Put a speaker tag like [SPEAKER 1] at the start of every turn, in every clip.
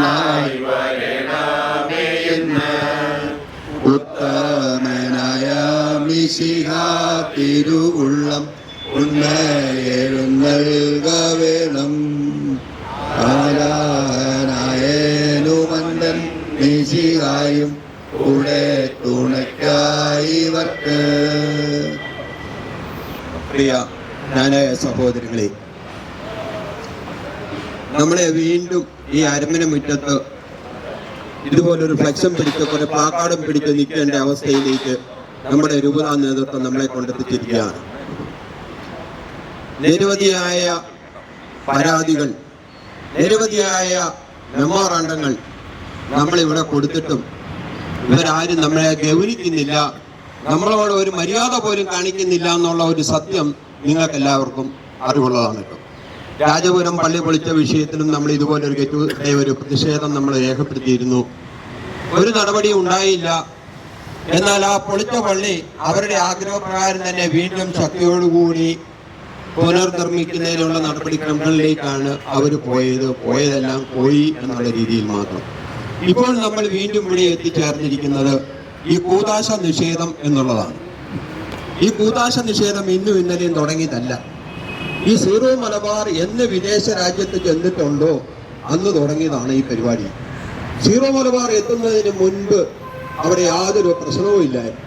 [SPEAKER 1] I. നമ്മളെ വീണ്ടും ഈ അരമന മുറ്റത്ത് ഇതുപോലൊരു ഫ്ലക്സും പിടിച്ച് കുറെ പ്ലാക്കാർഡും പിടിച്ച് നിൽക്കേണ്ട അവസ്ഥയിലേക്ക് നമ്മുടെ രൂപതാ നേതൃത്വം നമ്മളെ കൊണ്ടെത്തിച്ചിരിക്കുകയാണ്. നിരവധിയായ പരാതികൾ നിരവധിയായ മെമ്മോറാണ്ടങ്ങൾ നമ്മളിവിടെ കൊടുത്തിട്ടും ഇവരാരും നമ്മളെ ഗൗനിക്കുന്നില്ല നമ്മളോട് ഒരു മര്യാദ പോലും കാണിക്കുന്നില്ല എന്നുള്ള ഒരു സത്യം നിങ്ങൾക്കെല്ലാവർക്കും അറിവുള്ളതാണ് കേട്ടോ. രാജപുരം പള്ളി പൊളിച്ച വിഷയത്തിലും നമ്മൾ ഇതുപോലെ ഒരു ഗെറ്റ് ഒരു പ്രതിഷേധം നമ്മൾ രേഖപ്പെടുത്തിയിരുന്നു. ഒരു നടപടി ഉണ്ടായില്ല. എന്നാൽ ആ പൊളിച്ച പള്ളി അവരുടെ ആഗ്രഹപ്രകാരം തന്നെ വീണ്ടും ശക്തിയോടുകൂടി പുനർനിർമ്മിക്കുന്നതിനുള്ള നടപടിക്രമങ്ങളിലേക്കാണ് അവർ പോയത്. പോയതെല്ലാം പോയി എന്നുള്ള രീതിയിൽ മാത്രം. ഇപ്പോൾ നമ്മൾ വീണ്ടും ഇവിടെ എത്തിച്ചേർന്നിരിക്കുന്നത് ഈ കൂതാശ നിഷേധം എന്നുള്ളതാണ്. ഈ കൂതാശ നിഷേധം ഇന്നും ഇന്നലെയും തുടങ്ങിയതല്ല. ഈ സീറോ മലബാർ എന്ന് വിദേശ രാജ്യത്ത് ചെന്നിട്ടുണ്ടോ? അന്ന് തുടങ്ങിയതാണ് ഈ പരിപാടി. സീറോ മലബാർ എത്തുന്നതിന് മുൻപ് അവിടെ യാതൊരു പ്രശ്നവും ഇല്ലായിരുന്നു.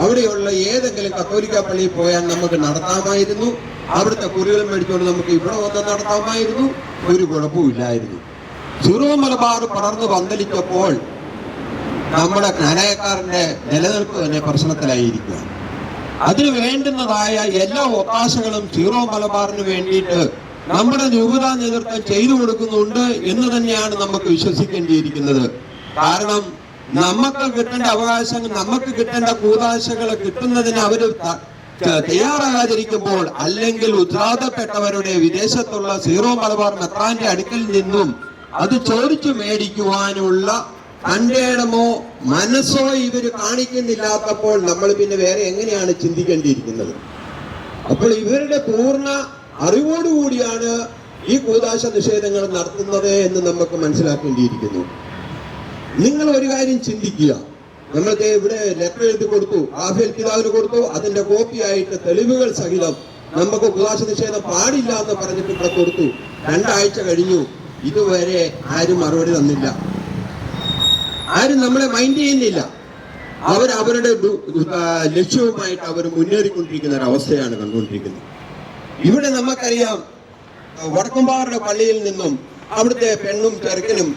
[SPEAKER 1] അവിടെയുള്ള ഏതെങ്കിലും കത്തോലിക്ക പള്ളിയിൽ പോയാൽ നമുക്ക് നടത്താമായിരുന്നു. അവിടുത്തെ കുറികളും മേടിച്ചുകൊണ്ട് നമുക്ക് ഇവിടെ വന്ന് നടത്താമായിരുന്നു. ഒരു കുഴപ്പവും ഇല്ലായിരുന്നു. സീറോ മലബാർ പടർന്നു പന്തലിച്ചപ്പോൾ നമ്മുടെ കനയക്കാരന്റെ നിലനിൽപ്പ് തന്നെ പ്രശ്നത്തിലായിരിക്കുകയാണ്. അതിന് വേണ്ടുന്നതായ എല്ലാ ഒത്താശകളും സീറോ മലബാറിന് വേണ്ടിയിട്ട് നമ്മുടെ രൂപതാ നേതൃത്വം ചെയ്തു കൊടുക്കുന്നുണ്ട് എന്ന് തന്നെയാണ് നമുക്ക് വിശ്വസിക്കേണ്ടിയിരിക്കുന്നത്. കാരണം നമുക്ക് കിട്ടേണ്ട അവകാശങ്ങൾ നമുക്ക് കിട്ടേണ്ട കൂതാശകൾ കിട്ടുന്നതിന് അവർ തയ്യാറാകാതിരിക്കുമ്പോൾ അല്ലെങ്കിൽ ഉദ്രാതപ്പെട്ടവരുടെ വിദേശത്തുള്ള സീറോ മലബാർ മെത്രാന്റെ അടുക്കൽ നിന്നും അത് ചോദിച്ചു മേടിക്കുവാനുള്ള ഇടമോ മനസ്സോ ഇവർ കാണിക്കുന്നില്ലാത്തപ്പോൾ നമ്മൾ പിന്നെ വേറെ എങ്ങനെയാണ് ചിന്തിക്കേണ്ടിയിരിക്കുന്നത്? അപ്പോൾ ഇവരുടെ പൂർണ അറിവോടുകൂടിയാണ് ഈ കൂതാശ നിഷേധങ്ങൾ നടത്തുന്നത് എന്ന് നമുക്ക് മനസ്സിലാക്കേണ്ടിയിരിക്കുന്നു. നിങ്ങൾ ഒരു കാര്യം ചിന്തിക്കുക. നമ്മൾക്ക് ഇവിടെ ലെറ്റർ എഴുതി കൊടുത്തു ആഫേൽ പിതാവിന് കൊടുത്തു അതിന്റെ കോപ്പിയായിട്ട് തെളിവുകൾ സഹിതം നമുക്ക് കൂതാശ നിഷേധം പാടില്ല എന്ന് പറഞ്ഞിട്ട് ഇവിടെ കൊടുത്തു. രണ്ടാഴ്ച കഴിഞ്ഞു. ഇതുവരെ ആരും മറുപടി തന്നില്ല. ആരും നമ്മളെ മൈൻഡ് ചെയ്യുന്നില്ല. അവർ അവരുടെ ലക്ഷ്യവുമായിട്ട് അവർ മുന്നേറിക്കൊണ്ടിരിക്കുന്ന ഒരു അവസ്ഥയാണ് കണ്ടുകൊണ്ടിരിക്കുന്നത്. ഇവിടെ നമുക്കറിയാം വടക്കുംപാറയുടെ പള്ളിയിൽ നിന്നും അവിടുത്തെ പെണ്ണും ചെറുക്കനും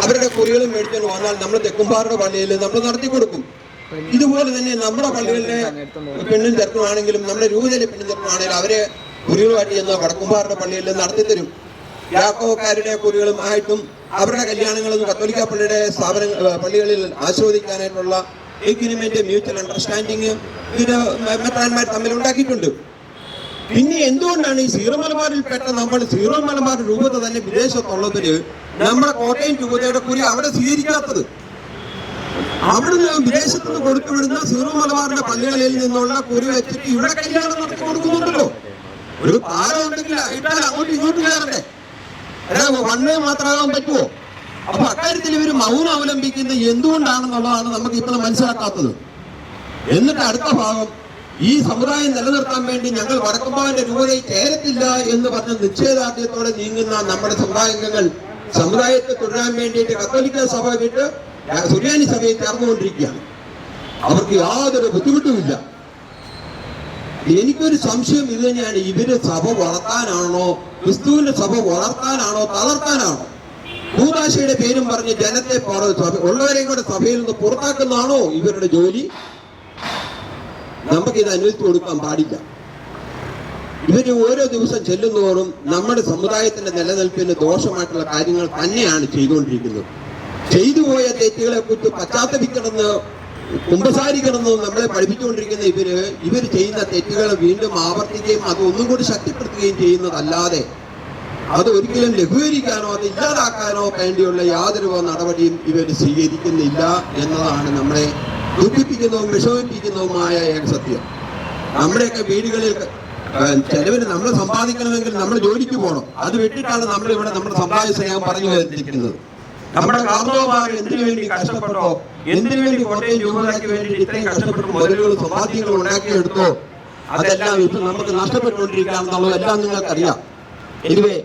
[SPEAKER 1] അവരുടെ കുറികളും മേടിച്ചുകൊണ്ട് വന്നാൽ നമ്മൾ തെക്കുംപാറയുടെ പള്ളിയിൽ നമ്മൾ നടത്തി കൊടുക്കും. ഇതുപോലെ തന്നെ നമ്മുടെ പള്ളികളിലെ പെണ്ണും ചെറുക്കനാണെങ്കിലും നമ്മുടെ രൂപതയിലെ പെണ്ണും ചെറുക്കനാണെങ്കിലും അവരെ കുറികളുമായിട്ട് ചെന്ന് വടക്കുംപാറയുടെ പള്ളിയിൽ നടത്തി തരും. യാക്കോക്കാരുടെ കുറികളും ആയിട്ടും അവരുടെ കല്യാണങ്ങളും കത്തോലിക്ക പള്ളിയുടെ സ്ഥാപന പള്ളികളിൽ ആസ്വദിക്കാനായിട്ടുള്ള എഗ്രിമെന്റ് മ്യൂച്വൽ അണ്ടർസ്റ്റാൻഡിങ് ഇത് മെത്രാന്മാർ തമ്മിൽ ഉണ്ടാക്കിയിട്ടുണ്ട് പിന്നെ എന്തുകൊണ്ടാണ് ഈ സീറോ മലബാറിൽ പെട്ട നമ്മൾ സീറോ മലബാർ രൂപത തന്നെ വിദേശത്തുള്ളതിൽ നമ്മുടെ കോട്ടയം രൂപതയുടെ കുരി അവിടെ സ്വീകരിക്കാത്തത്? അവിടുന്ന് വിദേശത്ത് നിന്ന് കൊടുത്തുവിടുന്ന സീറോ മലബാറിന്റെ പള്ളികളിൽ നിന്നുള്ള കുറി വെച്ചിട്ട് ഇവിടെ കല്യാണം നടത്തി കൊടുക്കുന്നുണ്ടല്ലോ. ഒരു താരം ഉണ്ടെങ്കിൽ ഇട്ടാൽ അങ്ങോട്ടും ഇങ്ങോട്ടും കയറണ്ടേ? അല്ലാതെ വണ്ണേ മാത്രമാകാൻ പറ്റുമോ അപ്പൊ അക്കാര്യത്തിൽ ഇവർ മൗനം അവലംബിക്കുന്നത് എന്തുകൊണ്ടാണെന്നുള്ളതാണ് നമുക്ക് ഇപ്പോൾ മനസ്സിലാക്കാത്തത്. എന്നിട്ട് അടുത്ത ഭാഗം ഈ സമുദായം നിലനിർത്താൻ വേണ്ടി ഞങ്ങൾ വടക്കമ്പാവിന്റെ രൂപതയിൽ ചേരത്തില്ല എന്ന് പറഞ്ഞ നിശ്ചയദാർഢ്യത്തോടെ നീങ്ങുന്ന നമ്മുടെ സമുദായാംഗങ്ങൾ സമുദായത്തെ തുടരാൻ വേണ്ടിയിട്ട് കത്തോലിക്ക സഭ വിട്ട് സുറിയാനി സഭയിൽ ചേർന്നുകൊണ്ടിരിക്കുകയാണ്. അവർക്ക് യാതൊരു ബുദ്ധിമുട്ടുമില്ല. എനിക്കൊരു സംശയം ഇത് തന്നെയാണ്. ഇവർ സഭ വളർത്താനാണോ? ക്രിസ്തുവിന്റെ സഭ വളർത്താനാണോ? തളർത്താനാണോ? ഭൂതാശയുടെ പേരും പറഞ്ഞ് ജനത്തെ ഉള്ളവരെയും കൂടെ സഭയിൽ നിന്ന് പുറത്താക്കുന്നതാണോ ഇവരുടെ ജോലി? നമുക്ക് ഇത് അനുവദിച്ചു കൊടുക്കാൻ പാടില്ല. ഇവർ ഓരോ ദിവസം ചെല്ലുന്നതോറും നമ്മുടെ സമുദായത്തിന്റെ നിലനിൽപ്പിന് ദോഷമായിട്ടുള്ള കാര്യങ്ങൾ തന്നെയാണ് ചെയ്തുകൊണ്ടിരിക്കുന്നത്. ചെയ്തു പോയ തെറ്റുകളെ കുറിച്ച് പശ്ചാത്തപിക്കണമെന്ന് കുമ്പസാരിക്കണമെന്ന് നമ്മളെ പഠിപ്പിച്ചുകൊണ്ടിരിക്കുന്ന ഇവർ ഇവർ ചെയ്യുന്ന തെറ്റുകൾ വീണ്ടും ആവർത്തിക്കുകയും അത് ഒന്നും കൂടി ശക്തിപ്പെടുത്തുകയും ചെയ്യുന്നതല്ലാതെ അത് ഒരിക്കലും ലഘൂകരിക്കാനോ അത് ഇല്ലാതാക്കാനോ വേണ്ടിയുള്ള യാതൊരു നടപടിയും ഇവർ സ്വീകരിക്കുന്നില്ല എന്നതാണ് നമ്മളെ ദുഃഖിപ്പിക്കുന്നതും വിഷമിപ്പിക്കുന്നതുമായ ഏക സത്യം. നമ്മുടെയൊക്കെ വീടുകളിൽ ചെലവിന് നമ്മൾ സമ്പാദിക്കണമെങ്കിൽ നമ്മൾ ജോലിക്ക് പോകണം. അത് വിട്ടിട്ടാണ് നമ്മൾ ഇവിടെ നമ്മുടെ സമ്പാദ്യ സ്നേഹം പറഞ്ഞു വരുത്തിയിരിക്കുന്നത് നമ്മുടെ കാർന്നോമാർ എന്തിനു വേണ്ടി കഷ്ടപ്പെട്ടോ? എന്തിനു വേണ്ടി കോട്ടയം രൂപതയ്ക്ക് വേണ്ടി ഇത്രയും കഷ്ടപ്പെട്ട് മുതലുകൾ സമ്പാദ്യങ്ങൾ ഉണ്ടാക്കിയെടുത്തോ? അതെല്ലാം ഇത് നമുക്ക് നഷ്ടപ്പെട്ടുകൊണ്ടിരിക്കുകയാണെന്നുള്ളത് എല്ലാം നിങ്ങൾക്കറിയാം. എനിവേ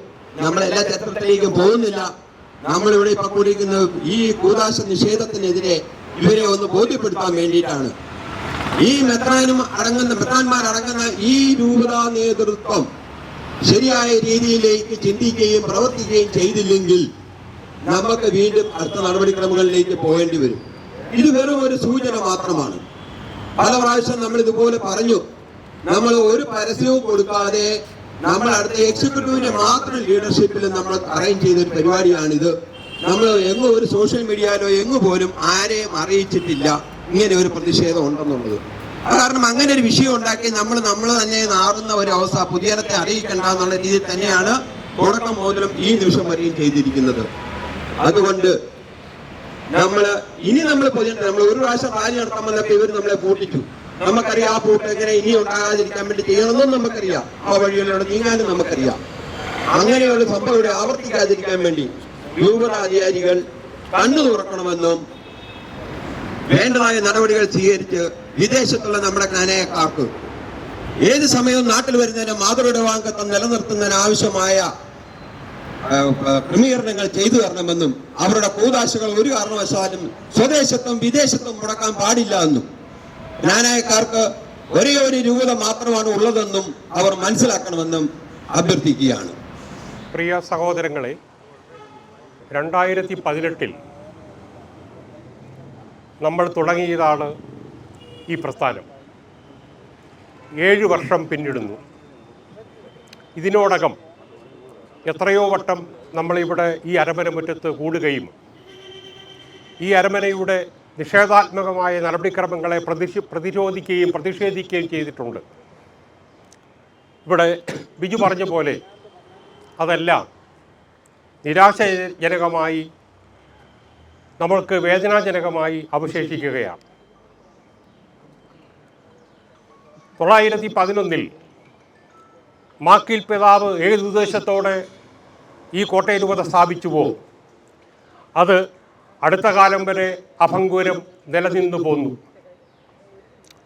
[SPEAKER 1] നമ്മളെല്ലാ ചരിത്രത്തിലേക്കും പോകുന്നില്ല. നമ്മളിവിടെ ഇപ്പൊ കൂടിയിരിക്കുന്ന ഈ കൂതാശ നിഷേധത്തിനെതിരെ ഇവരെ ഒന്ന് ബോധ്യപ്പെടുത്താൻ വേണ്ടിയിട്ടാണ്. ഈ മെത്രാനും അടങ്ങുന്ന മെത്രാന്മാർ അടങ്ങുന്ന ഈ രൂപതാ നേതൃത്വം ശരിയായ രീതിയിലേക്ക് ചിന്തിക്കുകയും പ്രവർത്തിക്കുകയും ചെയ്തില്ലെങ്കിൽ നമുക്ക് വീണ്ടും അടുത്ത നടപടിക്രമങ്ങളിലേക്ക് പോകേണ്ടി വരും. ഇത് വെറും ഒരു സൂചന മാത്രമാണ്. പല പ്രാവശ്യം നമ്മൾ ഇതുപോലെ പറഞ്ഞു നമ്മൾ ഒരു പരസ്യവും കൊടുക്കാതെ നമ്മൾ അടുത്ത എക്സിക്യൂട്ടീവിന്റെ മാത്രം ലീഡർഷിപ്പിൽ നമ്മൾ അറേഞ്ച് ചെയ്ത ഒരു പരിപാടിയാണിത്. നമ്മൾ എങ്ങും ഒരു സോഷ്യൽ മീഡിയയിലോ എങ്ങു പോലും ആരെയും അറിയിച്ചിട്ടില്ല. ഇങ്ങനെ ഒരു പ്രതിഷേധം ഉണ്ടെന്നുള്ളത്. കാരണം അങ്ങനെ ഒരു വിഷയം ഉണ്ടാക്കി നമ്മൾ നമ്മൾ തന്നെ നാറുന്ന ഒരു അവസ്ഥ പുതിയനത്തെ അറിയിക്കണ്ട എന്നുള്ള രീതിയിൽ തന്നെയാണ് തുടക്കം മുതലും ഈ നിമിഷം വരെയും ചെയ്തിരിക്കുന്നത്. അതുകൊണ്ട് നമ്മൾ ഇനി നമ്മൾ പൊതുജന നമ്മൾ ഒരു പ്രാവശ്യം റാലി നടത്താൻ വന്നപ്പോ ഇവർ നമ്മളെ പൂട്ടിച്ചു. നമുക്കറിയാം ആ പൂട്ട് എങ്ങനെ ഇനി ഉണ്ടാകാതിരിക്കാൻ വേണ്ടി ചെയ്യണമെന്നും നമുക്കറിയാം. ആ വഴികളിലൂടെ നീങ്ങാനും നമുക്കറിയാം. അങ്ങനെയുള്ള സംഭവം ആവർത്തിക്കാതിരിക്കാൻ വേണ്ടി രൂപതാധികാരികൾ കണ്ണു തുറക്കണമെന്നും വേണ്ടതായ നടപടികൾ സ്വീകരിച്ച് വിദേശത്തുള്ള നമ്മുടെ കാനയക്കാർക്ക് ഏത് സമയവും നാട്ടിൽ വരുന്നതിന് മാതൃടവാങ്കത്വം നിലനിർത്തുന്നതിന് ആവശ്യമായ ക്രമീകരണങ്ങൾ ചെയ്തു തരണമെന്നും അവരുടെ കൂതാശകൾ ഒരു കാരണവശാലും സ്വദേശത്തും വിദേശത്തും മുടക്കാൻ പാടില്ല എന്നും. ജ്ഞാനായക്കാർക്ക് ഒരേ ഒരു രൂപത മാത്രമാണ് ഉള്ളതെന്നും അവർ മനസ്സിലാക്കണമെന്നും അഭ്യർത്ഥിക്കുകയാണ്.
[SPEAKER 2] പ്രിയ സഹോദരങ്ങളെ രണ്ടായിരത്തി പതിനെട്ടിൽ നമ്മൾ തുടങ്ങിയതാണ് ഈ പ്രസ്ഥാനം. ഏഴ് വർഷം പിന്നിടുന്നു. ഇതിനോടകം എത്രയോ വട്ടം നമ്മളിവിടെ ഈ അരമന മുറ്റത്ത് കൂടുകയും ഈ അരമനയുടെ നിഷേധാത്മകമായ നടപടിക്രമങ്ങളെ പ്രതിഷ് പ്രതിരോധിക്കുകയും പ്രതിഷേധിക്കുകയും ചെയ്തിട്ടുണ്ട്. ഇവിടെ ബിജു പറഞ്ഞ പോലെ അതെല്ലാം നിരാശജനകമായി നമ്മൾക്ക് വേദനാജനകമായി അവശേഷിക്കുകയാണ്. തൊള്ളായിരത്തി പതിനൊന്നിൽ മാക്കിൽ പിതാവ് ഏത് ഉദ്ദേശത്തോടെ ഈ കോട്ടയ രൂപത പോകും അത് അടുത്ത കാലം വരെ അഭംഗുരം നിലനിന്നു പോന്നു.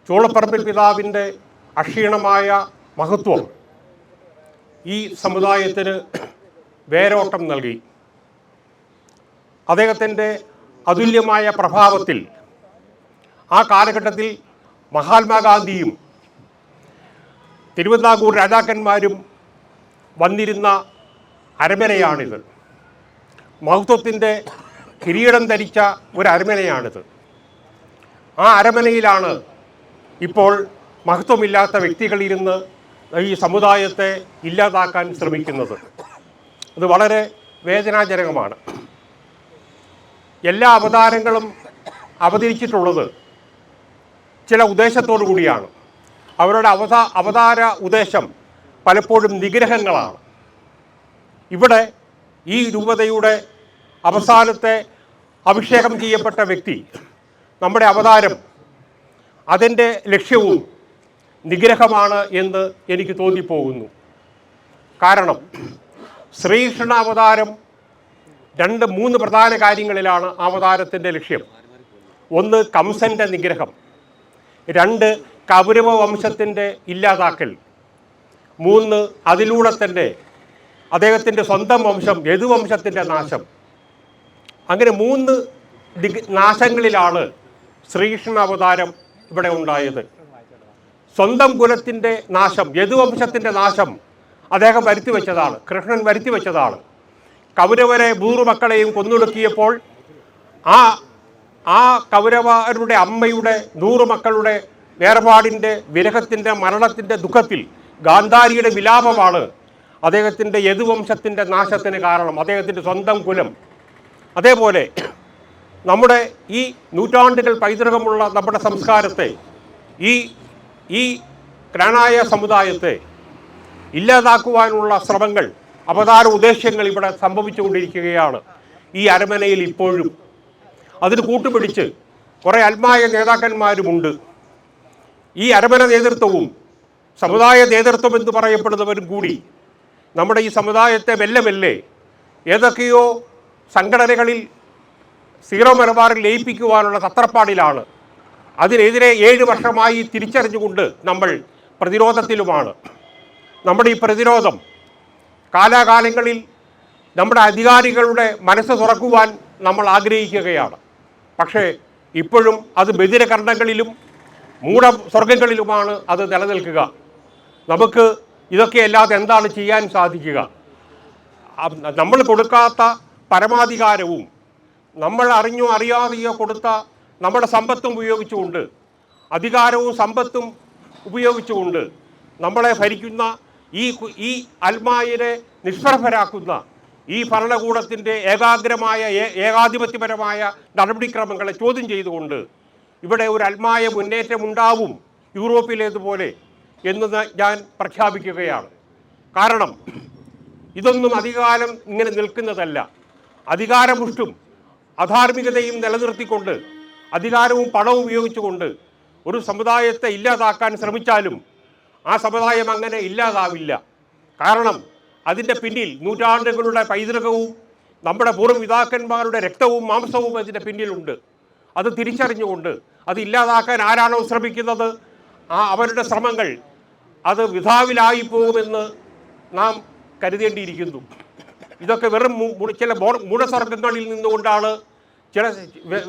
[SPEAKER 2] ചൂളപ്പറമ്പിൽ പിതാവിന്റെ അക്ഷീണമായ മഹത്വം ഈ സമുദായത്തിന് വേരോട്ടം നൽകി. അദ്ദേഹത്തിന്റെ അതുല്യമായ പ്രഭാവത്തിൽ ആ കാലഘട്ടത്തിൽ മഹാത്മാഗാന്ധിയും തിരുവിതാംകൂർ രാജാക്കന്മാരും വന്നിരുന്ന അരമനയാണിത്. മഹത്വത്തിന്റെ കിരീടം ധരിച്ച ഒരു അരമനയാണിത്. ആ അരമനയിലാണ് ഇപ്പോൾ മഹത്വമില്ലാത്ത വ്യക്തികളിരുന്ന് ഈ സമുദായത്തെ ഇല്ലാതാക്കാൻ ശ്രമിക്കുന്നത്. അത് വളരെ വേദനാജനകമാണ്. എല്ലാ അവതാരങ്ങളും അവതരിച്ചിട്ടുള്ളത് ചില ഉദ്ദേശത്തോടു കൂടിയാണ് അവരുടെ അവതാ അവതാര ഉദ്ദേശം പലപ്പോഴും നിഗ്രഹങ്ങളാണ്. ഇവിടെ ഈ രൂപതയുടെ അവസാനത്തെ അഭിഷേകം ചെയ്യപ്പെട്ട വ്യക്തി നമ്മുടെ അവതാരം അതിന്റെ ലക്ഷ്യവും നിഗ്രഹമാണ് എന്ന് എനിക്ക് തോന്നിപ്പോകുന്നു. കാരണം ശ്രീകൃഷ്ണ അവതാരം രണ്ട് മൂന്ന് പ്രധാന കാര്യങ്ങളിലാണ് അവതാരത്തിന്റെ ലക്ഷ്യം. ഒന്ന് കംസന്റെ നിഗ്രഹം രണ്ട് കൗരവ വംശത്തിന്റെ ഇല്ലാതാക്കൽ. മൂന്ന് അതിലൂടെ തന്നെ അദ്ദേഹത്തിന്റെ സ്വന്തം വംശം യദുവംശത്തിന്റെ നാശം. അങ്ങനെ മൂന്ന് നാശങ്ങളിലാണ് ശ്രീകൃഷ്ണ അവതാരം ഇവിടെ ഉണ്ടായത്. സ്വന്തം കുലത്തിന്റെ നാശം യദുവംശത്തിന്റെ നാശം അദ്ദേഹം വരുത്തി വെച്ചതാണ് കൃഷ്ണൻ വരുത്തി വെച്ചതാണ്. കൗരവരെ ഭൂറുമക്കളെയും കൊന്നൊടുക്കിയപ്പോൾ ആ ആ കൗരവരുടെ അമ്മയുടെ നൂറ് മക്കളുടെ വേർപാടിന്റെ വിരഹത്തിന്റെ മരണത്തിന്റെ ദുഃഖത്തിൽ ഗാന്ധാരിയുടെ വിലാപമാണ് അദ്ദേഹത്തിന്റെ യദുവംശത്തിന്റെ നാശത്തിന് കാരണം അദ്ദേഹത്തിന്റെ സ്വന്തം കുലം. അതേപോലെ നമ്മുടെ ഈ നൂറ്റാണ്ടുകൾ പൈതൃകമുള്ള നമ്മുടെ സംസ്കാരത്തെ ഈ ഈ ക്രാണായ സമുദായത്തെ ഇല്ലാതാക്കുവാനുള്ള ശ്രമങ്ങൾ അവതാര ഉദ്ദേശ്യങ്ങൾ ഇവിടെ സംഭവിച്ചുകൊണ്ടിരിക്കുകയാണ് ഈ അരമനയിൽ ഇപ്പോഴും. അതിന് കൂട്ടുപിടിച്ച് കുറേ ആത്മായ നേതാക്കന്മാരുമുണ്ട്. ഈ അരമന നേതൃത്വവും സമുദായ നേതൃത്വം എന്ന് പറയപ്പെടുന്നവരും കൂടി നമ്മുടെ ഈ സമുദായത്തെ മെല്ലെ മെല്ലെ ഏതൊക്കെയോ സംഘടനകളിൽ സീറോ മലബാറിൽ ലയിപ്പിക്കുവാനുള്ള തത്രപ്പാടിലാണ്. അതിനെതിരെ ഏഴ് വർഷമായി തിരിച്ചറിഞ്ഞുകൊണ്ട് നമ്മൾ പ്രതിരോധത്തിലുമാണ്. നമ്മുടെ ഈ പ്രതിരോധം കാലാകാലങ്ങളിൽ നമ്മുടെ അധികാരികളുടെ മനസ്സ് തുറക്കുവാൻ നമ്മൾ ആഗ്രഹിക്കുകയാണ്. പക്ഷേ ഇപ്പോഴും അത് ബദിരകർണങ്ങളിലും മൂഢ സ്വർഗങ്ങളിലുമാണ് അത് നിലനിൽക്കുക. നമുക്ക് ഇതൊക്കെ അല്ലാതെ എന്താണ് ചെയ്യാൻ സാധിക്കുക? നമ്മൾ കൊടുക്കാത്ത പരമാധികാരവും നമ്മൾ അറിഞ്ഞോ അറിയാതെയോ കൊടുത്ത നമ്മുടെ സമ്പത്തും ഉപയോഗിച്ചുകൊണ്ട് അധികാരവും സമ്പത്തും ഉപയോഗിച്ചുകൊണ്ട് നമ്മളെ ഭരിക്കുന്ന ഈ ഈ അൽമായിനെ നിഷ്പ്രഭരാക്കുന്ന ഈ ഭരണകൂടത്തിന്റെ ഏകാഗ്രമായ ഏകാധിപത്യപരമായ നടപടിക്രമങ്ങളെ ചോദ്യം ചെയ്തുകൊണ്ട് ഇവിടെ ഒരു അൽമായ മുന്നേറ്റം ഉണ്ടാവും യൂറോപ്പിലേതുപോലെ എന്ന് ഞാൻ പ്രഖ്യാപിക്കുകയാണ്. കാരണം ഇതൊന്നും അധികാരം ഇങ്ങനെ നിൽക്കുന്നതല്ല. അധികാരമുഷ്ടും അധാർമികതയും നിലനിർത്തിക്കൊണ്ട് അധികാരവും പണവും ഉപയോഗിച്ചുകൊണ്ട് ഒരു സമുദായത്തെ ഇല്ലാതാക്കാൻ ശ്രമിച്ചാലും ആ സമുദായം അങ്ങനെ ഇല്ലാതാവില്ല. കാരണം അതിന്റെ പിന്നിൽ നൂറ്റാണ്ടുകളുടെ പൈതൃകവും നമ്മുടെ പൂർവപിതാക്കന്മാരുടെ രക്തവും മാംസവും അതിന്റെ പിന്നിലുണ്ട്. അത് തിരിച്ചറിഞ്ഞുകൊണ്ട് അത് ഇല്ലാതാക്കാൻ ആരാണോ ശ്രമിക്കുന്നത്? ആ അവരുടെ ശ്രമങ്ങൾ അത് വിധാവിലായി പോകുമെന്ന് നാം കരുതേണ്ടിയിരിക്കുന്നു. ഇതൊക്കെ വെറും ചില ബോർ മൂഢസ്വർഗങ്ങളിൽ നിന്നുകൊണ്ടാണ് ചില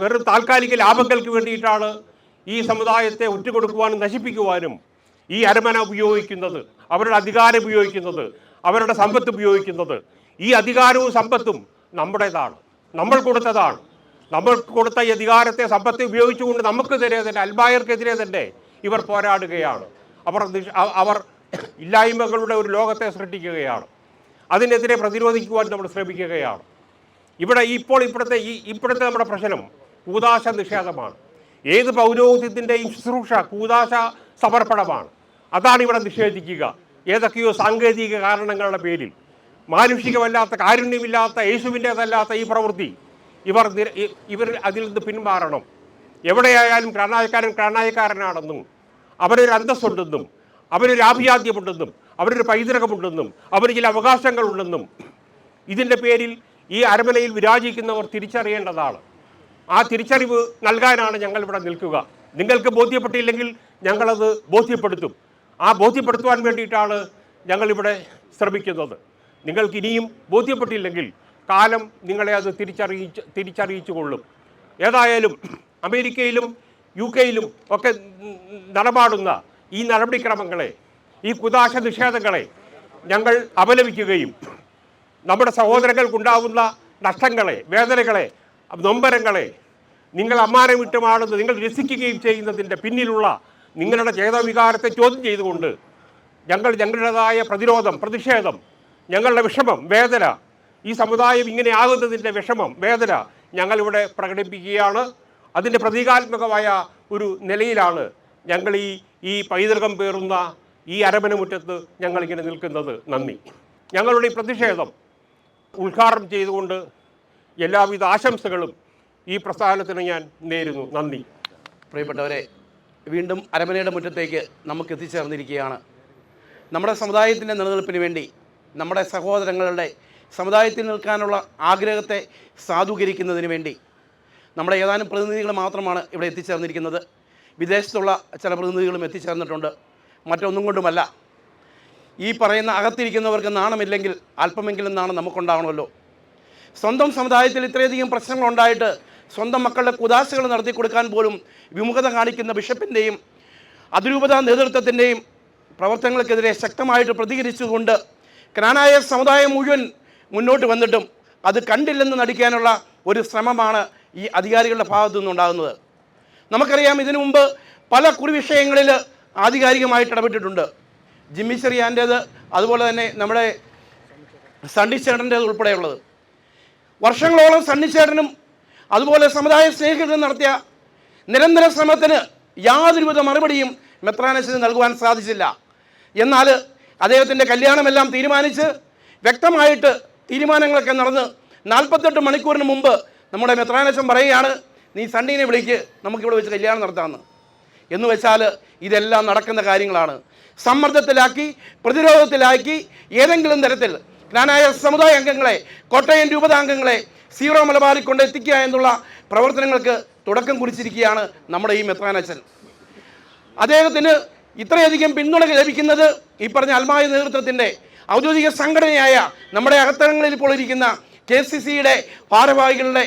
[SPEAKER 2] വെറും താൽക്കാലിക ലാഭങ്ങൾക്ക് വേണ്ടിയിട്ടാണ് ഈ സമുദായത്തെ ഒറ്റുകൊടുക്കുവാനും നശിപ്പിക്കുവാനും ഈ അരമന ഉപയോഗിക്കുന്നത് അവരുടെ അധികാരം ഉപയോഗിക്കുന്നത് അവരുടെ സമ്പത്ത് ഉപയോഗിക്കുന്നത്. ഈ അധികാരവും സമ്പത്തും നമ്മുടേതാണ്. നമ്മൾ കൊടുത്തതാണ്. നമ്മൾ കൊടുത്ത അധികാരത്തെ സമ്പത്ത് ഉപയോഗിച്ചുകൊണ്ട് നമുക്കെതിരെ തന്നെ അൽബായർക്കെതിരെ തന്നെ ഇവർ പോരാടുകയാണ്. അവർ അവർ ഇല്ലായ്മകളുടെ ഒരു ലോകത്തെ സൃഷ്ടിക്കുകയാണ്. അതിനെതിരെ പ്രതിരോധിക്കുവാൻ നമ്മൾ ശ്രമിക്കുകയാണ്. ഇവിടെ ഇപ്പോൾ ഇപ്പോഴത്തെ ഈ ഇപ്പോഴത്തെ നമ്മുടെ പ്രശ്നം കൂതാശ നിഷേധമാണ്. ഏത് പൗരോഹിത്യത്തിന്റെയും ശുശ്രൂഷ കൂതാശ സമർപ്പണമാണ്. അതാണ് ഇവിടെ നിഷേധിക്കുക. ഏതൊക്കെയോ സാങ്കേതിക കാരണങ്ങളുടെ പേരിൽ. മാനുഷികമല്ലാത്ത കാരുണ്യമില്ലാത്ത യേശുവിന്റേതല്ലാത്ത ഈ പ്രവൃത്തി ഇവർ ഇവർ അതിൽ നിന്ന് പിന്മാറണം. എവിടെയായാലും ക്രാണായക്കാരൻ ക്രാണായക്കാരനാണെന്നും അവരൊരു അന്തസ്സുണ്ടെന്നും അവരൊരു ആഭിജാത്യമുണ്ടെന്നും അവരൊരു പൈതൃകമുണ്ടെന്നും അവന് ചില അവകാശങ്ങളുണ്ടെന്നും ഇതിന്റെ പേരിൽ ഈ അരമനയിൽ വിരാജിക്കുന്നവർ തിരിച്ചറിയേണ്ടതാണ്. ആ തിരിച്ചറിവ് നൽകാനാണ് ഞങ്ങൾ ഇവിടെ നിൽക്കുക. നിങ്ങൾക്ക് ബോധ്യപ്പെട്ടില്ലെങ്കിൽ ഞങ്ങളത് ബോധ്യപ്പെടുത്തും. ആ ബോധ്യപ്പെടുത്തുവാൻ വേണ്ടിയിട്ടാണ് ഞങ്ങളിവിടെ ശ്രമിക്കുന്നത്. നിങ്ങൾക്ക് ഇനിയും ബോധ്യപ്പെട്ടില്ലെങ്കിൽ കാലം നിങ്ങളെ അത് തിരിച്ചറിയിച്ച് തിരിച്ചറിയിച്ചു കൊള്ളും ഏതായാലും അമേരിക്കയിലും യു കെയിലും ഒക്കെ നടപാടുന്ന ഈ നടപടിക്രമങ്ങളെ ഈ കുതാശ നിഷേധങ്ങളെ ഞങ്ങൾ അപലപിക്കുകയും നമ്മുടെ സഹോദരങ്ങൾക്കുണ്ടാവുന്ന നഷ്ടങ്ങളെ വേദനകളെ നൊമ്പരങ്ങളെ നിങ്ങൾ അമ്മാരെ വിട്ടുമാണെന്ന് നിങ്ങൾ രസിക്കുകയും ചെയ്യുന്നതിന്റെ പിന്നിലുള്ള നിങ്ങളുടെ ചേതവികാരത്തെ ചോദ്യം ചെയ്തുകൊണ്ട് ഞങ്ങൾ ഞങ്ങളുടേതായ പ്രതിരോധം പ്രതിഷേധം ഞങ്ങളുടെ വിഷമം വേദന ഈ സമുദായം ഇങ്ങനെ ആകുന്നതിന്റെ വിഷമം വേദന ഞങ്ങളിവിടെ പ്രകടിപ്പിക്കുകയാണ്. അതിന്റെ പ്രതീകാത്മകമായ ഒരു നിലയിലാണ് ഞങ്ങൾ ഈ ഈ പൈതൃകം പേറുന്ന ഈ അരമനമുറ്റത്ത് ഞങ്ങളിങ്ങനെ നിൽക്കുന്നത്. നന്ദി. ഞങ്ങളുടെ ഈ പ്രതിഷേധം ഉദ്ഘാടനം ചെയ്തുകൊണ്ട് എല്ലാവിധ ആശംസകളും ഈ പ്രസ്ഥാനത്തിന് ഞാൻ നേരുന്നു. നന്ദി.
[SPEAKER 3] പ്രിയപ്പെട്ടവരെ വീണ്ടും അരമനയുടെ മുറ്റത്തേക്ക് നമുക്ക് എത്തിച്ചേർന്നിരിക്കുകയാണ്. നമ്മുടെ സമുദായത്തിന്റെ നിലനിൽപ്പിന് വേണ്ടി നമ്മുടെ സഹോദരങ്ങളുടെ സമുദായത്തിൽ നിൽക്കാനുള്ള ആഗ്രഹത്തെ സാധൂകരിക്കുന്നതിന് വേണ്ടി നമ്മുടെ ഏതാനും പ്രതിനിധികൾ മാത്രമാണ് ഇവിടെ എത്തിച്ചേർന്നിരിക്കുന്നത്. വിദേശത്തുള്ള ചില പ്രതിനിധികളും എത്തിച്ചേർന്നിട്ടുണ്ട്. മറ്റൊന്നും കൊണ്ടുമല്ല. ഈ പറയുന്ന അകത്തിരിക്കുന്നവർക്ക് നാണമില്ലെങ്കിൽ അല്പമെങ്കിലും നാണം നമുക്കുണ്ടാവണമല്ലോ. സ്വന്തം സമുദായത്തിൽ ഇത്രയധികം പ്രശ്നങ്ങളുണ്ടായിട്ട് സ്വന്തം മക്കളുടെ കുദാശകൾ നടത്തി കൊടുക്കാൻ പോലും വിമുഖത കാണിക്കുന്ന ബിഷപ്പിന്റെയും അതിരൂപത നേതൃത്വത്തിന്റെയും പ്രവർത്തനങ്ങൾക്കെതിരെ ശക്തമായിട്ട് പ്രതികരിച്ചുകൊണ്ട് ക്രാനായ സമുദായം മുഴുവൻ മുന്നോട്ട് വന്നിട്ടും അത് കണ്ടില്ലെന്ന് നടിക്കാനുള്ള ഒരു ശ്രമമാണ് ഈ അധികാരികളുടെ ഭാഗത്തു നിന്നുണ്ടാകുന്നത്. നമുക്കറിയാം ഇതിനു മുമ്പ് പല കുറി വിഷയങ്ങളിൽ ആധികാരികമായിട്ട് ഇടപെട്ടിട്ടുണ്ട്. ജിമ്മി ചെറിയാന്റേത് അതുപോലെ തന്നെ നമ്മുടെ സണ്ണി ചേട്ടന്റേത് ഉൾപ്പെടെയുള്ളത്. വർഷങ്ങളോളം സണ്ണി ചേട്ടനും അതുപോലെ സമുദായ സ്നേഹികളും നടത്തിയ നിരന്തര ശ്രമത്തിന് യാതൊരുവിധ മറുപടിയും മെത്രാനസിന് നൽകുവാൻ സാധിച്ചില്ല. എന്നാൽ അദ്ദേഹത്തിന്റെ കല്യാണമെല്ലാം തീരുമാനിച്ച് വ്യക്തമായിട്ട് തീരുമാനങ്ങളൊക്കെ നടന്ന് നാൽപ്പത്തെട്ട് മണിക്കൂറിന് മുമ്പ് നമ്മുടെ മെത്രാനച്ചൻ പറയുകയാണ് നീ സണ്ണീനെ വിളിക്ക് നമുക്കിവിടെ വെച്ച് കല്യാണം നടത്താമെന്ന്. എന്ന് വെച്ചാൽ ഇതെല്ലാം നടക്കുന്ന കാര്യങ്ങളാണ്. സമ്മർദ്ദത്തിലാക്കി പ്രതിരോധത്തിലാക്കി ഏതെങ്കിലും തരത്തിൽ ജ്ഞാനായ സമുദായ അംഗങ്ങളെ കോട്ടയം രൂപതാംഗങ്ങളെ സീറോ മലബാറിൽ കൊണ്ട് എത്തിക്കുക എന്നുള്ള പ്രവർത്തനങ്ങൾക്ക് തുടക്കം കുറിച്ചിരിക്കുകയാണ് നമ്മുടെ ഈ മെത്രാനച്ചൻ അദ്ദേഹത്തിന് ഇത്രയധികം പിന്തുണ ലഭിക്കുന്നത് ഈ പറഞ്ഞ അൽമായ നേതൃത്വത്തിന്റെ ഔദ്യോഗിക സംഘടനയായ നമ്മുടെ അകത്തളങ്ങളിൽ ഇപ്പോൾ ഇരിക്കുന്ന കെ സി സിയുടെ ഭാരവാഹികളുടെ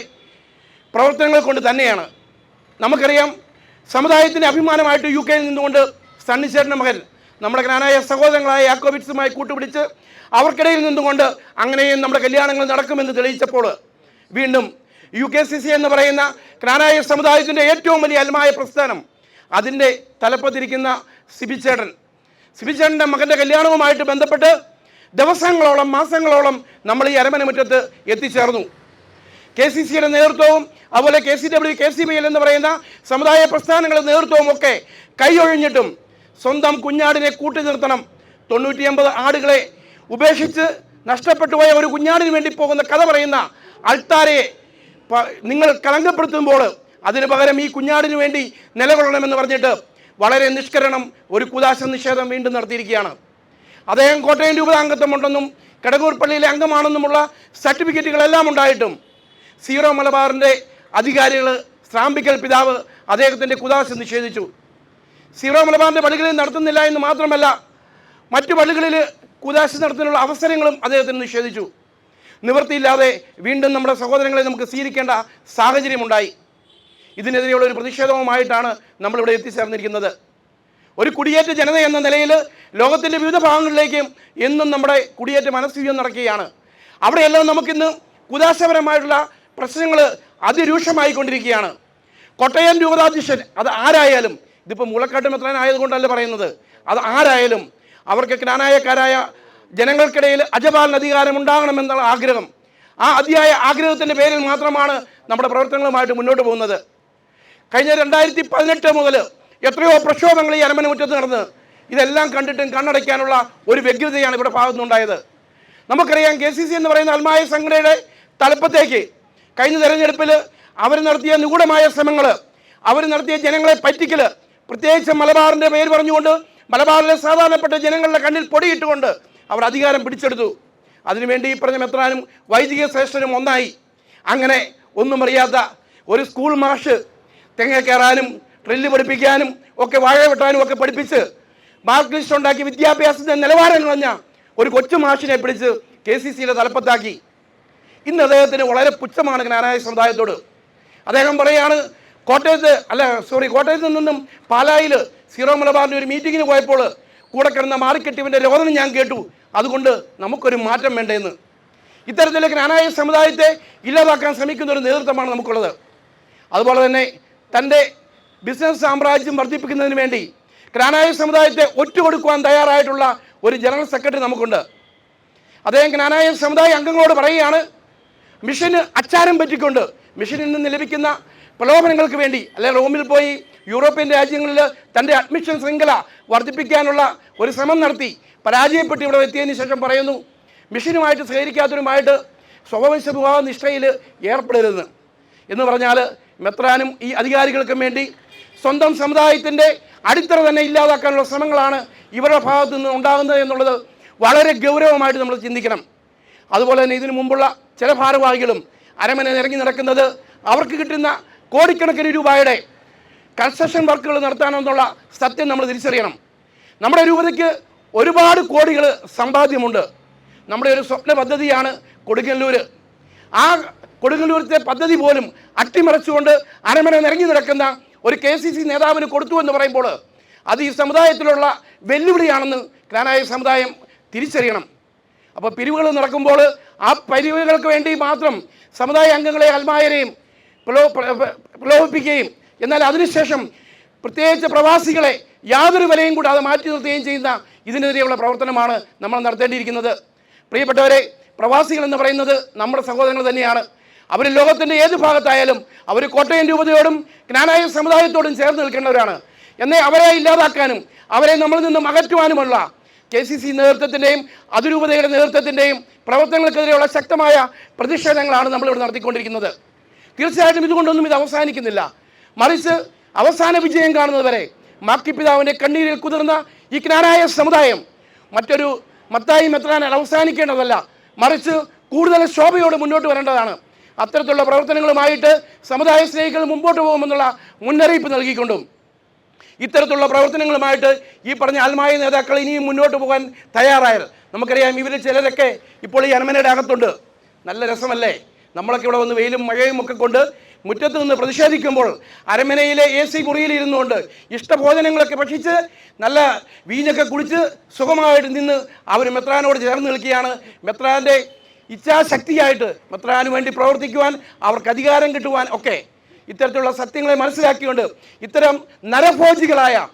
[SPEAKER 3] പ്രവർത്തനങ്ങൾ കൊണ്ട് തന്നെയാണ്. നമുക്കറിയാം സമുദായത്തിന്റെ അഭിമാനമായിട്ട് യു കെയിൽ നിന്നുകൊണ്ട് സണ്ണിച്ചേട്ടന്റെ മകൻ നമ്മുടെ ജ്ഞാനായ സഹോദരങ്ങളായ യാക്കോബിറ്റ്സുമായി കൂട്ടുപിടിച്ച് അവർക്കിടയിൽ നിന്നുകൊണ്ട് അങ്ങനെയും നമ്മുടെ കല്യാണങ്ങൾ നടക്കുമെന്ന് തെളിയിച്ചപ്പോൾ വീണ്ടും യു കെ സി സി എന്ന് പറയുന്ന ജ്ഞാനായ സമുദായത്തിന്റെ ഏറ്റവും വലിയ അൽമായ പ്രസ്ഥാനം അതിന്റെ തലപ്പത്തിരിക്കുന്ന സിബിച്ചേട്ടൻ. സിബിച്ചേട്ടന്റെ മകന്റെ കല്യാണവുമായിട്ട് ബന്ധപ്പെട്ട് ദിവസങ്ങളോളം മാസങ്ങളോളം നമ്മൾ ഈ അരമന മുറ്റത്ത് എത്തിച്ചേർന്നു. കെ സി സിയുടെ നേതൃത്വവും അതുപോലെ K C W K C B L എന്ന് പറയുന്ന സമുദായ പ്രസ്ഥാനങ്ങളുടെ നേതൃത്വവും ഒക്കെ കൈയൊഴിഞ്ഞിട്ടും സ്വന്തം കുഞ്ഞാടിനെ കൂട്ടി നിർത്തണം. തൊണ്ണൂറ്റിയൊമ്പത് ആടുകളെ ഉപേക്ഷിച്ച് നഷ്ടപ്പെട്ടു പോയ ഒരു കുഞ്ഞാടിന് വേണ്ടി പോകുന്ന കഥ പറയുന്ന അൾത്താരയെ നിങ്ങൾ കളങ്കപ്പെടുത്തുമ്പോൾ അതിന് പകരം ഈ കുഞ്ഞാടിന് വേണ്ടി നിലകൊള്ളണമെന്ന് പറഞ്ഞിട്ട് വളരെ നിഷ്കരണം ഒരു കുദാശ നിഷേധം വീണ്ടും നടത്തിയിരിക്കുകയാണ്. അദ്ദേഹം കോട്ടയം രൂപതാംഗത്വമുണ്ടെന്നും കടകൂർ പള്ളിയിലെ അംഗമാണെന്നുമുള്ള സർട്ടിഫിക്കറ്റുകളെല്ലാം ഉണ്ടായിട്ടും സീറോ മലബാറിന്റെ അധികാരികൾ സ്രാമ്പിക്കൽ പിതാവ് അദ്ദേഹത്തിന്റെ കുദാശ നിഷേധിച്ചു. സീറോ മലബാറിന്റെ പള്ളികളിൽ നടത്തുന്നില്ല എന്ന് മാത്രമല്ല മറ്റു പള്ളികളിൽ കുദാശ നടത്തുന്നതിനുള്ള അവസരങ്ങളും അദ്ദേഹത്തിന് നിഷേധിച്ചു. നിവൃത്തിയില്ലാതെ വീണ്ടും നമ്മുടെ സഹോദരങ്ങളെ നമുക്ക് സ്വീകരിക്കേണ്ട സാഹചര്യമുണ്ടായി. ഇതിനെതിരെയുള്ള ഒരു പ്രതിഷേധവുമായിട്ടാണ് നമ്മളിവിടെ എത്തിച്ചേർന്നിരിക്കുന്നത്. ഒരു കുടിയേറ്റ ജനത എന്ന നിലയിൽ ലോകത്തിന്റെ വിവിധ ഭാഗങ്ങളിലേക്കും എന്നും നമ്മുടെ കുടിയേറ്റ മനസ്ഥിതി നടക്കുകയാണ്. അവിടെയെല്ലാം നമുക്കിന്ന് കുദാശപരമായിട്ടുള്ള പ്രശ്നങ്ങൾ അതിരൂക്ഷമായിക്കൊണ്ടിരിക്കുകയാണ്. കോട്ടയം രൂപതാധ്യക്ഷൻ അത് ആരായാലും ഇതിപ്പോൾ മുളക്കാട്ട് മെത്രാൻ ആയതുകൊണ്ടല്ല പറയുന്നത് അത് ആരായാലും അവർക്ക് ജ്ഞാനായക്കാരായ ജനങ്ങൾക്കിടയിൽ അജപാലന അധികാരം ഉണ്ടാകണമെന്നുള്ള ആഗ്രഹം ആ അതിയായ ആഗ്രഹത്തിന്റെ പേരിൽ മാത്രമാണ് നമ്മുടെ പ്രവർത്തനങ്ങളുമായിട്ട് മുന്നോട്ട് പോകുന്നത്. കഴിഞ്ഞ രണ്ടായിരത്തി പതിനെട്ട് മുതൽ എത്രയോ പ്രക്ഷോഭങ്ങൾ ഈ അരമന മുറ്റത്ത് നടന്ന്. ഇതെല്ലാം കണ്ടിട്ടും കണ്ണടയ്ക്കാനുള്ള ഒരു വ്യഗ്രതയാണ് ഇവിടെ ഭാഗത്തുനിന്നുണ്ടായത്. നമുക്കറിയാം കെ സി സി എന്ന് പറയുന്ന അൽമായ സംഘടനയുടെ തലപ്പത്തേക്ക് കഴിഞ്ഞ തെരഞ്ഞെടുപ്പിൽ അവർ നടത്തിയ നിഗൂഢമായ ശ്രമങ്ങൾ അവർ നടത്തിയ ജനങ്ങളെ പറ്റിക്കൽ പ്രത്യേകിച്ച് മലബാറിന്റെ പേര് പറഞ്ഞുകൊണ്ട് മലബാറിലെ സാധാരണപ്പെട്ട ജനങ്ങളുടെ കണ്ണിൽ പൊടിയിട്ടുകൊണ്ട് അവർ അധികാരം പിടിച്ചെടുത്തു. അതിനുവേണ്ടി ഈ പറഞ്ഞ മെത്രാനും വൈദിക ശ്രേഷ്ഠനും ഒന്നായി. അങ്ങനെ ഒന്നും അറിയാത്ത ഒരു സ്കൂൾ മാഷ് തെങ്ങ കയറാനും ഡ്രില്ല് പഠിപ്പിക്കാനും ഒക്കെ വാഴ വെട്ടാനും ഒക്കെ പഠിപ്പിച്ച് മാർക്ക് ലിസ്റ്റ് ഉണ്ടാക്കി വിദ്യാഭ്യാസത്തിന്റെ നിലവാരം കളഞ്ഞ ഒരു കൊച്ചു മാഷിനെ പിടിച്ച് കെ സി സിയിലെ തലപ്പത്താക്കി. ഇന്ന് അദ്ദേഹത്തിന് വളരെ പുച്ഛമാണ് ജ്ഞാനായ സമുദായത്തോട്. അദ്ദേഹം പറയാണ് കോട്ടയത്ത് അല്ല സോറി കോട്ടയത്ത് നിന്നും പാലായിൽ സീറോ മലബാറിന്റെ ഒരു മീറ്റിങ്ങിന് പോയപ്പോൾ കൂടെ കിടന്ന മാറിക്കെട്ടിവിന്റെ രോദനം ഞാൻ കേട്ടു. അതുകൊണ്ട് നമുക്കൊരു മാറ്റം വേണ്ടതെന്ന് ഇത്തരത്തിൽ ജ്ഞാനായ സമുദായത്തെ ഇല്ലാതാക്കാൻ ശ്രമിക്കുന്ന ഒരു നേതൃത്വമാണ് നമുക്കുള്ളത്. അതുപോലെ തന്നെ തന്റെ ബിസിനസ് സാമ്രാജ്യം വർദ്ധിപ്പിക്കുന്നതിന് വേണ്ടി ക്നാനായ സമുദായത്തെ ഒറ്റുകൊടുക്കുവാൻ തയ്യാറായിട്ടുള്ള ഒരു ജനറൽ സെക്രട്ടറി നമുക്കുണ്ട്. അദ്ദേഹം ക്നാനായ സമുദായ അംഗങ്ങളോട് പറയുകയാണ് മിഷന് അച്ചാരം പറ്റിക്കൊണ്ട് മിഷനിൽ നിന്ന് ലഭിക്കുന്ന പ്രലോഭനങ്ങൾക്ക് വേണ്ടി അല്ലെ റോമിൽ പോയി യൂറോപ്യൻ രാജ്യങ്ങളിൽ തന്റെ അഡ്മിഷൻ ശൃംഖല വർദ്ധിപ്പിക്കാനുള്ള ഒരു ശ്രമം നടത്തി പരാജയപ്പെട്ട് ഇവിടെ എത്തിയതിന് ശേഷം പറയുന്നു മിഷനുമായിട്ട് സഹകരിക്കാത്തവരുമായിട്ട് വിവാഹ നിഷ്ഠയിൽ ഏർപ്പെടരുത് എന്ന് പറഞ്ഞാൽ മെത്രാനും ഈ അധികാരികൾക്കും വേണ്ടി സ്വന്തം സമുദായത്തിന്റെ അടിത്തറ തന്നെ ഇല്ലാതാക്കാനുള്ള ശ്രമങ്ങളാണ് ഇവരുടെ ഭാഗത്തു നിന്ന് ഉണ്ടാകുന്നത് എന്നുള്ളത് വളരെ ഗൗരവമായിട്ട് നമ്മൾ ചിന്തിക്കണം. അതുപോലെ തന്നെ ഇതിനു മുമ്പുള്ള ചില ഭാരവാഹികളും അരമനെ ഇറങ്ങി നടക്കുന്നത് അവർക്ക് കിട്ടുന്ന കോടിക്കണക്കിന് രൂപയുടെ കൺസ്ട്രക്ഷൻ വർക്കുകൾ നടത്താനെന്നുള്ള സത്യം നമ്മൾ തിരിച്ചറിയണം. നമ്മുടെ രൂപതയ്ക്ക് ഒരുപാട് കോടികൾ സമ്പാദ്യമുണ്ട്. നമ്മുടെ ഒരു സ്വപ്ന പദ്ധതിയാണ് കൊടുങ്ങല്ലൂർ. ആ കൊടുങ്ങല്ലൂരത്തെ പദ്ധതി പോലും അട്ടിമറിച്ചുകൊണ്ട് അരമന നിറങ്ങി നടക്കുന്ന ഒരു കെ സി സി നേതാവിന് കൊടുത്തു എന്ന് പറയുമ്പോൾ അത് ഈ സമുദായത്തിലുള്ള വെല്ലുവിളിയാണെന്ന് ജ്ഞാനായ സമുദായം തിരിച്ചറിയണം. അപ്പോൾ പിരിവുകൾ നടക്കുമ്പോൾ ആ പിരിവുകൾക്ക് വേണ്ടി മാത്രം സമുദായ അംഗങ്ങളെ അൽമായരെയും പ്രലോ പ്ര- പ്ര- പ്രലോഭിപ്പിക്കുകയും എന്നാൽ അതിനുശേഷം പ്രത്യേകിച്ച് പ്രവാസികളെ യാതൊരു വിലയും കൂടാതെ മാറ്റി നിർത്തുകയും ചെയ്യുന്ന ഇതിനെതിരെയുള്ള പ്രവർത്തനമാണ് നമ്മൾ നടത്തേണ്ടിയിരിക്കുന്നത്. പ്രിയപ്പെട്ടവരെ പ്രവാസികൾ എന്ന് പറയുന്നത് നമ്മുടെ സഹോദരങ്ങൾ തന്നെയാണ്. അവർ ലോകത്തിന്റെ ഏത് ഭാഗത്തായാലും അവർ കോട്ടയം രൂപതയോടും ജ്ഞാനായ സമുദായത്തോടും ചേർന്ന് നിൽക്കേണ്ടവരാണ്. എന്നേ അവരെ ഇല്ലാതാക്കാനും അവരെ നമ്മളിൽ നിന്നും അകറ്റുവാനുമുള്ള കെ സി സി നേതൃത്വത്തിന്റെയും അതിരൂപതയുടെ നേതൃത്വത്തിന്റെയും പ്രവർത്തനങ്ങൾക്കെതിരെയുള്ള ശക്തമായ പ്രതിഷേധങ്ങളാണ് നമ്മളിവിടെ നടത്തിക്കൊണ്ടിരിക്കുന്നത്. തീർച്ചയായിട്ടും ഇതുകൊണ്ടൊന്നും ഇത് അവസാനിക്കുന്നില്ല. മറിച്ച് അവസാന വിജയം കാണുന്നത് വരെ മാക്കി പിതാവിന്റെ കണ്ണീരിൽ കുതിർന്ന ഈ ജ്ഞാനായ സമുദായം മറ്റൊരു മത്തായി മെത്രാനാൽ അവസാനിക്കേണ്ടതല്ല. മറിച്ച് കൂടുതൽ ശോഭയോടെ മുന്നോട്ട് വരേണ്ടതാണ്. അത്തരത്തിലുള്ള പ്രവർത്തനങ്ങളുമായിട്ട് സമുദായ സ്നേഹികൾ മുമ്പോട്ട് പോകുമെന്നുള്ള മുന്നറിയിപ്പ് നൽകിക്കൊണ്ടും ഇത്തരത്തിലുള്ള പ്രവർത്തനങ്ങളുമായിട്ട് ഈ പറഞ്ഞ ആത്മായ നേതാക്കൾ ഇനിയും മുന്നോട്ട് പോകാൻ തയ്യാറായത് നമുക്കറിയാം ഇവരിൽ ചിലരൊക്കെ ഇപ്പോൾ ഈ അനമനയുടെ അകത്തുണ്ട്. നല്ല രസമല്ലേ? നമ്മളൊക്കെ ഇവിടെ വന്ന് വെയിലും മഴയും ഒക്കെ കൊണ്ട് മുറ്റത്ത് നിന്ന് പ്രതിഷേധിക്കുമ്പോൾ അരമനയിലെ എ സി മുറിയിൽ ഇരുന്നുകൊണ്ട് ഇഷ്ടഭോജനങ്ങളൊക്കെ ഭക്ഷിച്ച് നല്ല വീഞ്ഞൊക്കെ കുടിച്ച് സുഖമായിട്ട് നിന്ന് അവർ മെത്രാനോട് ചേർന്ന് നിൽക്കുകയാണ്. മെത്രാന്റെ ഇച്ഛാശക്തിയായിട്ട് മെത്രാന് വേണ്ടി പ്രവർത്തിക്കുവാൻ അവർക്ക് അധികാരം കിട്ടുവാൻ ഒക്കെ ഇത്തരത്തിലുള്ള സത്യങ്ങളെ മനസ്സിലാക്കിക്കൊണ്ട് ഇത്തരം നരഭോജികളായ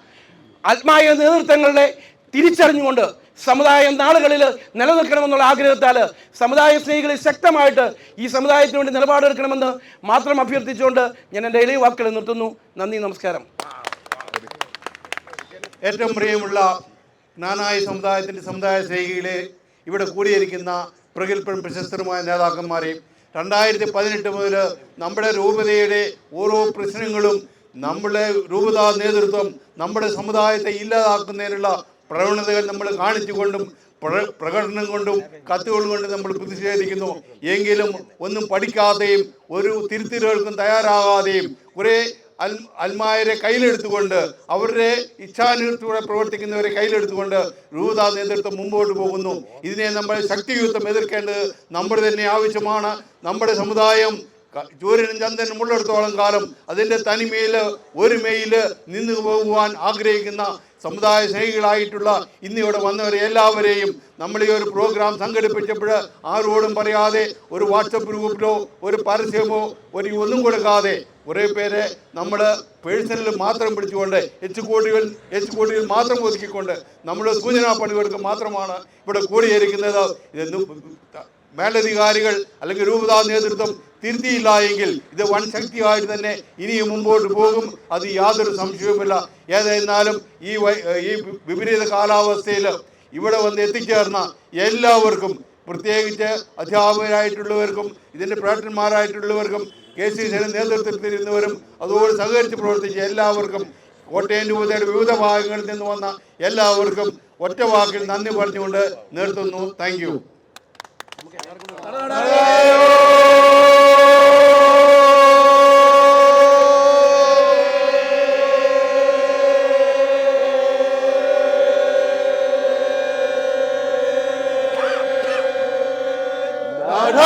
[SPEAKER 3] ആത്മായ നേതൃത്വങ്ങളുടെ തിരിച്ചറിഞ്ഞുകൊണ്ട് സമുദായം നാളുകളിൽ നിലനിൽക്കണമെന്നുള്ള ആഗ്രഹത്താൽ സമുദായ സ്നേഹികളിൽ ശക്തമായിട്ട് ഈ സമുദായത്തിന് വേണ്ടി നിലപാടെടുക്കണമെന്ന് മാത്രം അഭ്യർത്ഥിച്ചുകൊണ്ട് ഞാൻ എന്റെ ഇളയ വാക്കുകൾ നിർത്തുന്നു. നന്ദി നമസ്കാരം.
[SPEAKER 4] ഏറ്റവും പ്രിയമുള്ള നാനായ സമുദായത്തിന്റെ സമുദായ സ്നേഹികളെ ഇവിടെ കൂടിയിരിക്കുന്ന പ്രഗത്ഭരും പ്രശസ്തരുമായ നേതാക്കന്മാരെയും രണ്ടായിരത്തി പതിനെട്ട് മുതൽ നമ്മുടെ രൂപതയുടെ ഓരോ പ്രശ്നങ്ങളും നമ്മുടെ രൂപതാ നേതൃത്വം നമ്മുടെ സമുദായത്തെ ഇല്ലാതാക്കുന്നതിനുള്ള പ്രവണതകൾ നമ്മൾ കാണിച്ചുകൊണ്ടും പ്ര- പ്രകടനം കൊണ്ടും കത്തുകൾ കൊണ്ടും നമ്മൾ പ്രതിഷേധിക്കുന്നു. എങ്കിലും ഒന്നും പഠിക്കാതെയും ഒരു തിരുത്തലുകൾക്കും തയ്യാറാകാതെയും കുറേ അൽ അൽമായരെ കയ്യിലെടുത്തുകൊണ്ട് അവരുടെ ഇച്ഛാനുസൃതത്തോടെ പ്രവർത്തിക്കുന്നവരെ കയ്യിലെടുത്തുകൊണ്ട് രൂത നേതൃത്വം മുമ്പോട്ട് പോകുന്നു. ഇതിനെ നമ്മൾ ശക്തിയുക്തം എതിർക്കേണ്ടത് നമ്മുടെ തന്നെ ആവശ്യമാണ്. നമ്മുടെ സമുദായം സൂര്യനും ചന്ദ്രനും ഉള്ളിടത്തോളം കാലം അതിന്റെ തനിമയിൽ ഒരുമയിൽ നിന്ന് പോകുവാൻ ആഗ്രഹിക്കുന്ന സമുദായ സ്നേഹികളായിട്ടുള്ള ഇന്നിവിടെ വന്നവരെ എല്ലാവരെയും നമ്മൾ ഈ ഒരു പ്രോഗ്രാം സംഘടിപ്പിച്ചപ്പോൾ ആരോടും പറയാതെ ഒരു വാട്സപ്പ് ഗ്രൂപ്പിലോ ഒരു പരസ്യമോ ഒരു ഒന്നും കൊടുക്കാതെ കുറേ പേരെ നമ്മൾ പേഴ്സണൽ മാത്രം പിടിച്ചുകൊണ്ട് എച്ച് കോടികൾ എച്ച് കോടികൾ മാത്രം ഒതുക്കിക്കൊണ്ട് നമ്മൾ സൂചനാ പണികൾക്ക് മാത്രമാണ് ഇവിടെ കൂടിയിരിക്കുന്നത് ഇതെന്നും മേലധികാരികൾ അല്ലെങ്കിൽ രൂപതാ നേതൃത്വം തിരുത്തിയില്ല എങ്കിൽ ഇത് വൻ ശക്തിയായിട്ട് തന്നെ ഇനിയും മുമ്പോട്ട് പോകും. അത് യാതൊരു സംശയവുമില്ല. ഏതായിരുന്നാലും ഈ ഈ വിപരീത കാലാവസ്ഥയിൽ ഇവിടെ വന്ന് എത്തിച്ചേർന്ന എല്ലാവർക്കും പ്രത്യേകിച്ച് അധ്യാപകരായിട്ടുള്ളവർക്കും ഇതിന്റെ പ്രവർത്തന്മാരായിട്ടുള്ളവർക്കും കെ സി സിയുടെ നേതൃത്വത്തിലിരുന്നവരും അതോട് സഹകരിച്ച് പ്രവർത്തിച്ച എല്ലാവർക്കും കോട്ടയം രൂപതയുടെ വിവിധ ഭാഗങ്ങളിൽ നിന്ന് വന്ന എല്ലാവർക്കും ഒറ്റ വാക്കിൽ നന്ദി പറഞ്ഞുകൊണ്ട് നിർത്തുന്നു. താങ്ക് യു നാഥ